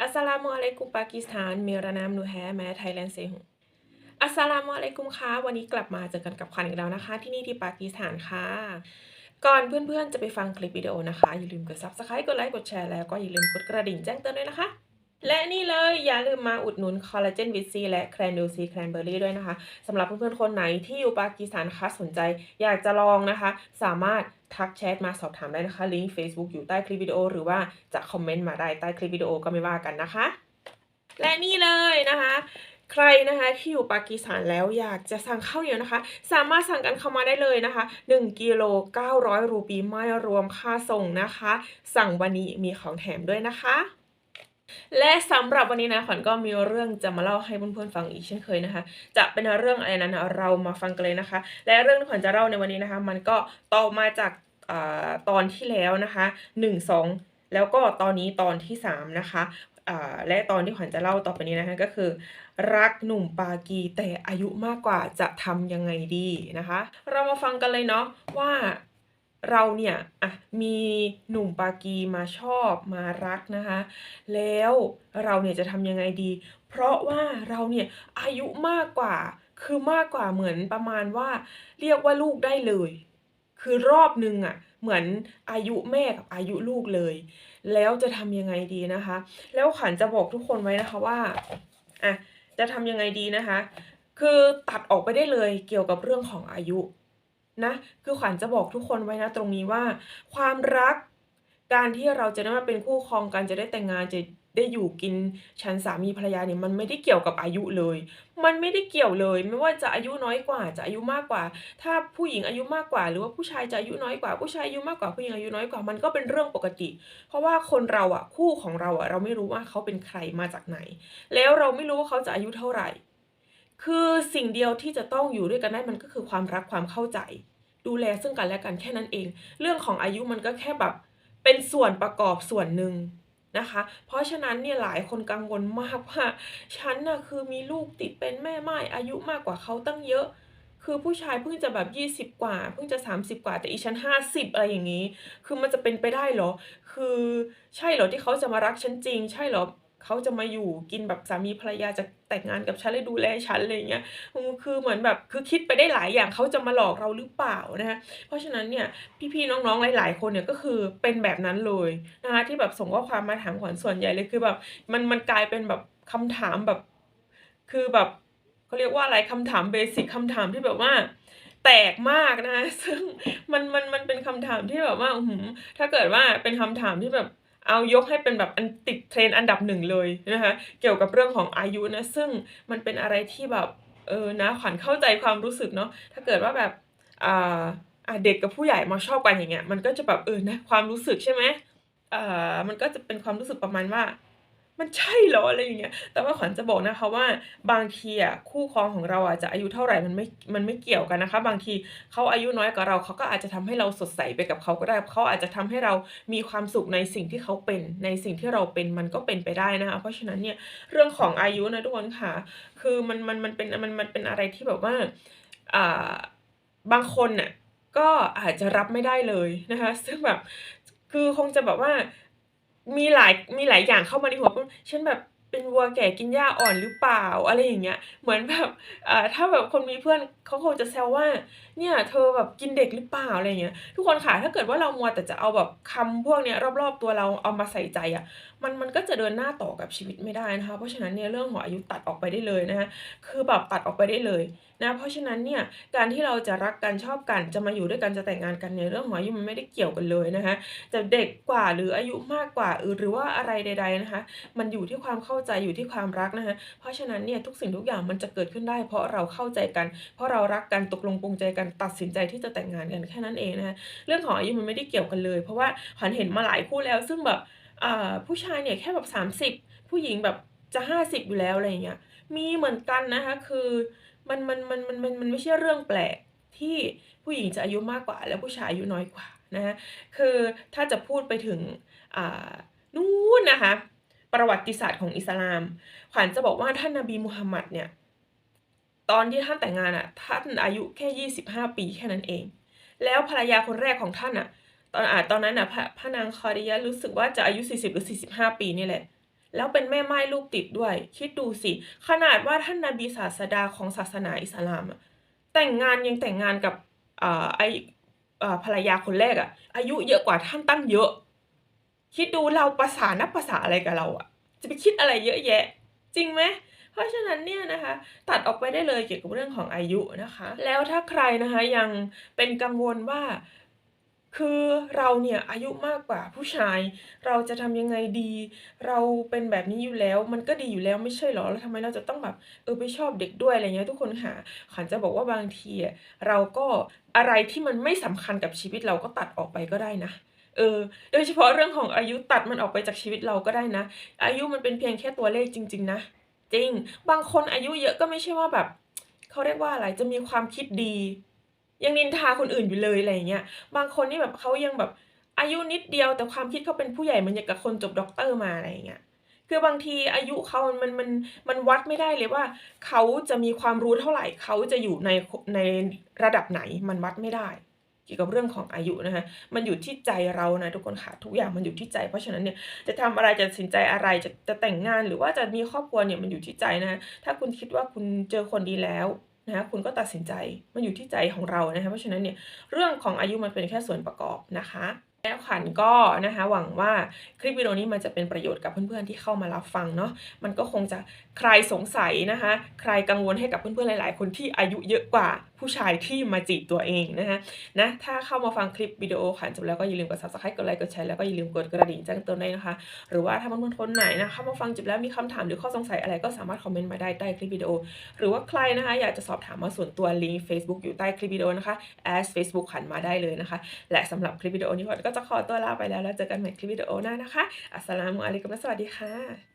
อัสสลามุอะลัยกุมปากีสถานเมรานามนูแฮแม้ไทยแลนด์เซฮุอัสสลามุอะลัยกุมค่ะวันนี้กลับมาเจอกันกับขวัญอีกแล้วนะคะ ที่นี่ที่ปากีสถานค่ะ ก่อนเพื่อนๆจะไปฟังคลิปวิดีโอนะคะ อย่าลืมกด subscribe กดไลค์กดแชร์แล้วก็อย่าลืมกดกระดิ่งแจ้งเตือนด้วยนะคะ และนี่เลยอย่าลืมมาอุดหนุนคอลลาเจนวิตซีและแครนดูซีแครนเบอร์รี่ด้วยนะคะสำหรับเพื่อนๆคนไหนที่อยู่ปากีสถานคะสนใจ อยากจะลองนะคะ สามารถทักแชทมาสอบถามได้นะคะ ลิงก์ Facebook อยู่ใต้คลิปวิดีโอ หรือว่าจะคอมเมนต์มาได้ใต้คลิปวิดีโอก็ไม่ว่ากันนะคะ และนี่เลยนะคะใครนะคะที่อยู่ปากีสถานแล้วอยากจะสั่งข้าวเหนียวนะคะ สามารถสั่งกันเข้ามาได้เลยนะคะ1กิโล900 รูปีไม่รวมค่าส่งนะคะ สั่งวันนี้มีของแถมด้วยนะคะ และสำหรับวันนี้นะขวัญก็มีเรื่องจะมาเล่าให้เพื่อนๆฟังอีกเช่นเคยนะคะ จะเป็นเรื่องอะไรนั้นเรามาฟังกันเลยนะคะ และเรื่องที่ขวัญจะเล่าในวันนี้นะคะ มันก็ต่อมาจากอตอนที่แล้วนะคะ1 2 แล้วก็ตอนนี้ตอนที่3นะคะและตอนที่ขวัญจะเล่าต่อไปนี้นะคะก็คือ รักหนุ่มปากีแต่อายุมากกว่าจะทำยังไงดีนะคะ เรามาฟังกันเลยเนาะว่า เราเนี่ยอะมีหนุ่มปากีมาชอบมารักนะคะ แล้วเราเนี่ยจะทำยังไงดี เพราะว่าเราเนี่ยอายุมากกว่า คือมากกว่าเหมือนประมาณว่า เรียกว่าลูกได้เลย คือรอบนึงอะ่ะเหมือนอายุแม่กับอายุลูกเลย แล้วจะทำยังไงดีนะคะ แล้วขันจะบอกทุกคนไว้นะคะว่าอะจะทำยังไงดีนะคะ คือตัดออกไปได้เลยเกี่ยวกับเรื่องของอายุ นะคือขวัญจะบอกทุกคนไว้นะตรงนี้ว่า ความรัก การที่เราจะได้มาเป็นคู่ครองกันจะได้แต่งงานจะได้อยู่กินฉันสามีภรรยาเนี่ยมันไม่ได้เกี่ยวกับอายุเลย มันไม่ได้เกี่ยวเลย ไม่ว่าจะอายุน้อยกว่าจะอายุมากกว่า ถ้าผู้หญิงอายุมากกว่า หรือว่าผู้ชายจะอายุน้อยกว่า ผู้ชายอายุมากกว่าผู้หญิงอายุน้อยกว่ามันก็เป็นเรื่องปกติ เพราะว่าคนเราอะคู่ของเราอะเราไม่รู้ว่าเขาเป็นใครมาจากไหน แล้วเราไม่รู้ว่าเขาจะอายุเท่าไหร่ คือสิ่งเดียวที่จะต้องอยู่ด้วยกันได้มันก็คือความรักความเข้าใจ ดูแลซึ่งกันและกันแค่นั้นเอง เรื่องของอายุมันก็แค่แบบเป็นส่วนประกอบส่วนหนึ่งนะคะ เพราะฉะนั้นเนี่ยหลายคนกังวลมากว่าฉันน่ะคือมีลูกติดเป็นแม่ไม้อายุมากกว่าเขาตั้งเยอะ คือผู้ชายเพิ่งจะแบบยี่สิบกว่าเพิ่งจะสามสิบกว่าแต่อีฉันห้าสิบอะไรอย่างนี้ คือมันจะเป็นไปได้เหรอ คือใช่เหรอที่เขาจะมารักฉันจริง ใช่เหรอ เขาจะมาอยู่กินแบบสามีภรรยาจะแต่งงานกับฉันเลยดูแลฉันอะไรเงี้ยอืมคือเหมือนแบบคือคิดไปได้หลายอย่างเขาจะมาหลอกเราหรือเปล่านะคะเพราะฉะนั้นเนี่ยพี่ๆน้องๆหลาย ๆ คนเนี่ยก็คือเป็นแบบนั้นเลยนะคะที่แบบส่งข้อความมาถามขวัญส่วนใหญ่เลยคือแบบมันมันกลายเป็นแบบคำถามแบบ คือแบบเขาเรียกว่าอะไรคำถามเบสิกคำถามที่แบบว่าแตกมากนะคะซึ่งมันมันมันเป็นคำถามที่แบบว่าอือถ้าเกิดว่าเป็นคำถามที่แบบ เอายกให้เป็นแบบอันติดเทรนด์อันดับหนึ่งเลยนะคะเกี่ยวกับเรื่องของอายุนะซึ่งมันเป็นอะไรที่แบบเออนะขวัญเข้าใจความรู้สึกเนาะถ้าเกิดว่าแบบอ่าอ่าเด็กกับผู้ใหญ่มาชอบกันอย่างเงี้ยมันก็จะแบบเออนะความรู้สึกใช่ไหมอ่ามันก็จะเป็นความรู้สึกประมาณว่า มันใช่เหรออะไรอย่างเงี้ย แต่ว่าขวัญจะบอกนะคะว่าบางทีอะคู่ครองของเราอะจะอายุเท่าไหร่มันไม่ มันไม่เกี่ยวกันนะคะ บางทีเขาอายุน้อยกว่าเราเขาก็อาจจะทำให้เราสดใสไปกับเขาก็ได้เขาอาจจะทำให้เรามีความสุขในสิ่งที่เขาเป็น ในสิ่งที่เราเป็นมันก็เป็นไปได้นะคะเพราะฉะนั้นเนี่ยเรื่องของอายุนะทุกคนค่ะ คือมันมันมันเป็นมันมันเป็นอะไรที่แบบว่าอ่าบางคนน่ะก็อาจจะรับไม่ได้เลยนะคะ ซึ่งแบบคือคงจะแบบว่า มีหลายมีหลายอย่างเข้ามาในหัวปุ๊บฉันแบบ เป็นวัวแก่กินหญ้าอ่อนหรือเปล่าอะไรอย่างเงี้ย เหมือนแบบอ่าถ้าแบบคนมีเพื่อนเขาคงจะแซวว่า เนี่ยเธอแบบกินเด็กหรือเปล่าอะไรอย่างเงี้ย ทุกคนค่ะถ้าเกิดว่าเรามัวแต่จะเอาแบบคำพวกเนี้ยรอบๆตัวเราเอามาใส่ใจอะมันมันก็จะเดินหน้าต่อกับชีวิตไม่ได้นะคะ เพราะฉะนั้นเนี่ยเรื่องของอายุตัดออกไปได้เลยนะคะคือแบบตัดออกไปได้เลยนะ เพราะฉะนั้นเนี่ยการที่เราจะรักกันชอบกันจะมาอยู่ด้วยกันจะแต่งงานกันเนี่ยเรื่องของอายุมันไม่ได้เกี่ยวกันเลยนะคะ จะเด็กกว่าหรืออายุมากกว่าหรือว่าอะไรใด ๆนะคะ มันอยู่ที่ความเข้าใจอยู่ที่ความรักนะคะเพราะฉะนั้นเนี่ยทุกสิ่งทุกอย่างมันจะเกิดขึ้นได้ เพราะเราเข้าใจกัน เพราะเรารักกันตกลงปรงใจกันตัดสินใจที่จะแต่งงานกันแค่นั้นเองนะคะเรื่องของอายุมันไม่ได้เกี่ยวกันเลย เพราะว่าขวัญเห็นมาหลายคู่แล้ว ซึ่งแบบผู้ชายเนี่ยแค่แบบ 30 ผู้หญิงแบบจะ 50 อยู่แล้วอะไรอย่างเงี้ยมีเหมือนกันนะคะคือมันมันมันมันมันมันไม่ใช่เรื่องแปลกที่ผู้หญิงจะอายุมากกว่า แล้วผู้ชายอายุน้อยกว่านะคะคือถ้าจะพูดไปถึงนู่นนะคะ ประวัติศาสตร์ของอิสลาม ขวัญจะบอกว่าท่านนบีมุฮัมมัดเนี่ย ตอนที่ท่านแต่งงานอะ ท่านอายุแค่ยี่สิบห้าปีแค่นั้นเอง แล้วภรรยาคนแรกของท่านอะ ตอนอ่าตอนนั้นอะพระพระนางคอดิยะรู้สึกว่าจะอายุสี่สิบหรือสี่สิบห้าปีนี่แหละ แล้วเป็นแม่ไม้ลูกติดด้วย คิดดูสิ ขนาดว่าท่านนบีศาสดาของศาสนาอิสลามอะแต่งงานยังแต่งงานกับอ่าไออ่าภรรยาคนแรกอะอายุเยอะกว่าท่านตั้งเยอะ คิดดูเราภาษานับภาษาอะไรกับเราอะจะไปคิดอะไรเยอะแยะ จริงไหมเพราะฉะนั้นเนี่ยนะคะตัดออกไปได้เลยเกี่ยวกับเรื่องของอายุนะคะ แล้วถ้าใครนะคะยังเป็นกังวลว่าคือเราเนี่ยอายุมากกว่าผู้ชาย เราจะทำยังไงดี เราเป็นแบบนี้อยู่แล้ว มันก็ดีอยู่แล้วไม่ใช่หรอแล้วทำไมเราจะต้องแบบเออไปชอบเด็กด้วยอะไรเงี้ยทุกคนค่ะขันจะบอกว่าบางทีอะเราก็อะไรที่มันไม่สำคัญกับชีวิตเราก็ตัดออกไปก็ได้นะ เออ โดยเฉพาะเรื่องของอายุตัดมันออกไปจากชีวิตเราก็ได้นะ อายุมันเป็นเพียงแค่ตัวเลขจริง ๆ นะ จริง บางคนอายุเยอะก็ไม่ใช่ว่าแบบเขาเรียกว่าอะไร จะมีความคิดดี ยังนินทาคนอื่นอยู่เลยอะไรเงี้ย บางคนนี่แบบเขายังแบบอายุนิดเดียวแต่ความคิดเขาเป็นผู้ใหญ่เหมือนอย่างกับคนจบด็อกเตอร์มาอะไรเงี้ย คือบางทีอายุเขามันมันมันวัดไม่ได้เลยว่าเขาจะมีความรู้เท่าไหร่เขาจะอยู่ในในระดับไหนมันวัดไม่ได้ เกี่ยวกับเรื่องของอายุนะคะ มันอยู่ที่ใจเรานะทุกคนค่ะ ทุกอย่างมันอยู่ที่ใจ เพราะฉะนั้นเนี่ยจะทำอะไรจะตัดสินใจอะไรจะจะแต่งงานหรือว่าจะมีครอบครัวเนี่ยมันอยู่ที่ใจนะ ถ้าคุณคิดว่าคุณเจอคนดีแล้วนะคะคุณก็ตัดสินใจมันอยู่ที่ใจของเรานะคะ เพราะฉะนั้นเนี่ยเรื่องของอายุมันเป็นแค่ส่วนประกอบนะคะแล้วขวัญก็นะคะหวังว่าคลิปวิดีโอนี้มันจะเป็นประโยชน์กับเพื่อนๆที่เข้ามารับฟังเนาะมันก็คงจะใครสงสัยนะคะ ใครกังวลให้กับเพื่อนๆหลาย ๆ คนที่อายุเยอะกว่า ผู้ชายที่มาจีบตัวเองนะคะนะถ้าเข้ามาฟังคลิปวิดีโอขวัญจบแล้วก็อย่าลืมกด subscribe กดไลค์กดแชร์แล้วก็อย่าลืมกดกระดิ่งแจ้งเตือนด้วยนะคะ หรือว่าถ้าเพื่อนๆคนไหนนะเข้ามาฟังจบแล้วมีคำถามหรือข้อสงสัยอะไรก็สามารถคอมเมนต์มาได้ใต้คลิปวิดีโอ หรือว่าใครนะคะอยากจะสอบถามมาส่วนตัวลิงก์ Facebook อยู่ใต้คลิปวิดีโอนะคะ as Facebook ขันมาได้เลยนะคะ และสำหรับคลิปวิดีโอนี้ก็จะขอตัวลาไปแล้วแล้วเจอกันใหม่คลิปวิดีโอหน้านะคะ อัสสลามุอะลัยกุมและสวัสดีค่ะ